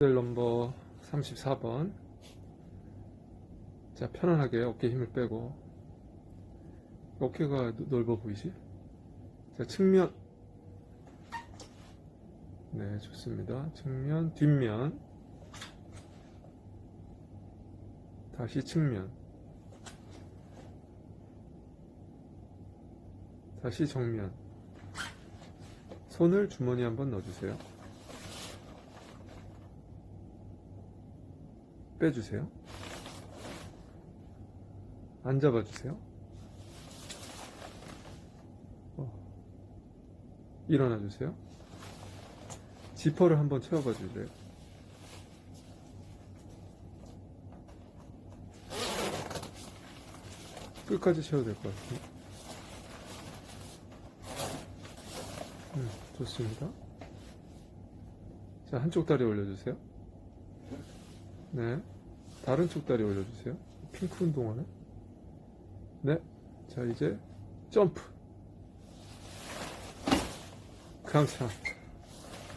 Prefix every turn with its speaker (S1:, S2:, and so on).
S1: 모델 넘버 34번. 자 편안하게 어깨 힘을 빼고. 어깨가 노- 넓어 보이지? 자 측면. 네 좋습니다. 측면 뒷면. 다시 측면. 다시 정면. 손을 주머니 한번 넣어주세요 빼주세요. 안 잡아주세요. 어. 일어나 주세요. 지퍼를 한번 채워봐 주세요. 끝까지 채워도 될 것 같아요. 음, 좋습니다. 자, 한쪽 다리 올려주세요. 네. 다른 쪽 다리 올려주세요. 핑크 운동하네. 네. 자, 이제 점프. 강창.